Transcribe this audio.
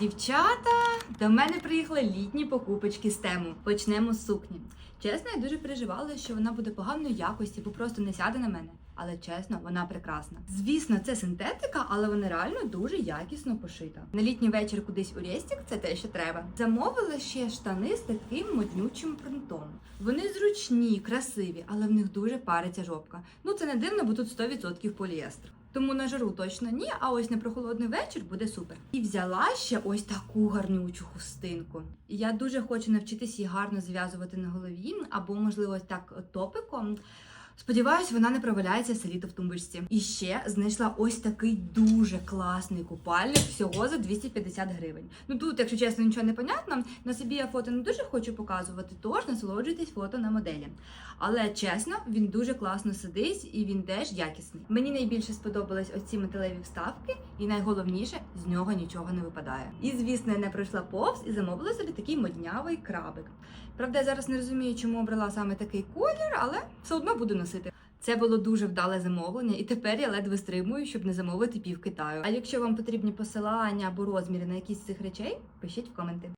Дівчата, до мене приїхали літні покупочки з тему. Почнемо з сукні. Чесно, я дуже переживала, що вона буде поганої якості, бо просто не сяде на мене. Але чесно, вона прекрасна. Звісно, це синтетика, але вона реально дуже якісно пошита. На літній вечір кудись у Рєстік це те, що треба. Замовила ще штани з таким моднючим принтом. Вони зручні, красиві, але в них дуже париться жопка. Ну це не дивно, бо тут 100% поліестер. Тому на жару точно ні, а ось на прохолодний вечір буде супер. І взяла ще ось таку гарнючу хустинку. Я дуже хочу навчитися її гарно зв'язувати на голові, або, можливо, так топиком. Сподіваюсь, вона не проваляється все літо в тумбочці. І ще знайшла ось такий дуже класний купальник всього за 250 гривень. Ну тут, якщо чесно, нічого не понятно. На собі я фото не дуже хочу показувати, тож насолоджуйтесь фото на моделі. Але чесно, він дуже класно сидить і він теж якісний. Мені найбільше сподобались оці металеві вставки, і найголовніше з нього нічого не випадає. І звісно, я не пройшла повз і замовила собі такий моднявий крабик. Правда, я зараз не розумію, чому обрала саме такий колір, але все одно буду носити. Це було дуже вдале замовлення, і тепер я ледве стримую, щоб не замовити пів Китаю. А якщо вам потрібні посилання або розміри на якісь з цих речей, пишіть в коменти.